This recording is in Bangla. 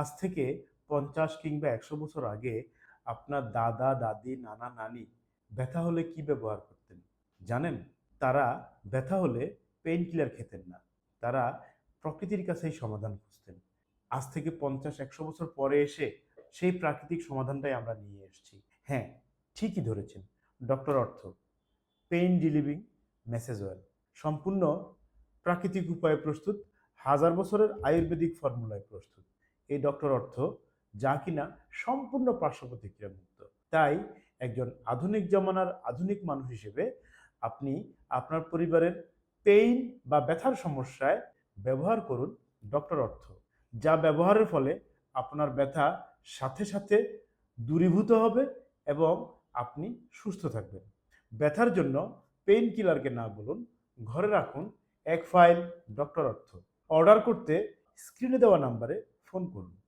আজ থেকে পঞ্চাশ কিংবা একশো বছর আগে আপনার দাদা, দাদি, নানা, নানি ব্যথা হলে কি ব্যবহার করতেন? জানেন? তারা ব্যথা হলে পেইন কিলার খেতেন না। তারা প্রকৃতির কাছেই সমাধান খুঁজতেন। আজ থেকে পঞ্চাশ, একশো বছর পরে এসে সেই প্রাকৃতিক সমাধানটাই আমরা নিয়ে এসেছি। হ্যাঁ ঠিকই ধরেছেন। ডক্টর অর্থ পেইন রিলিভিং মেসেজ অয়েল সম্পূর্ণ প্রাকৃতিক উপায়ে প্রস্তুত, হাজার বছরের আয়ুর্বেদিক ফর্মুলায় প্রস্তুত। এই ডক্টর অর্থ যা কিনা সম্পূর্ণ পার্শ্ব প্রতিক্রিয়া মুক্ত। তাই একজন আধুনিক জমানার আধুনিক মানুষ হিসেবে আপনি আপনার পরিবারের পেইন বা ব্যথার সমস্যায় ব্যবহার করুন ডক্টর অর্থ, যা ব্যবহারের ফলে আপনার ব্যথা সাথে সাথে দূরীভূত হবে এবং আপনি সুস্থ থাকবেন। ব্যথার জন্য পেইন কিলারকে না বলুন, ঘরে রাখুন এক ফাইল ডক্টর অর্থ। অর্ডার করতে স্ক্রিনে দেওয়া নাম্বারে ফোন করুন।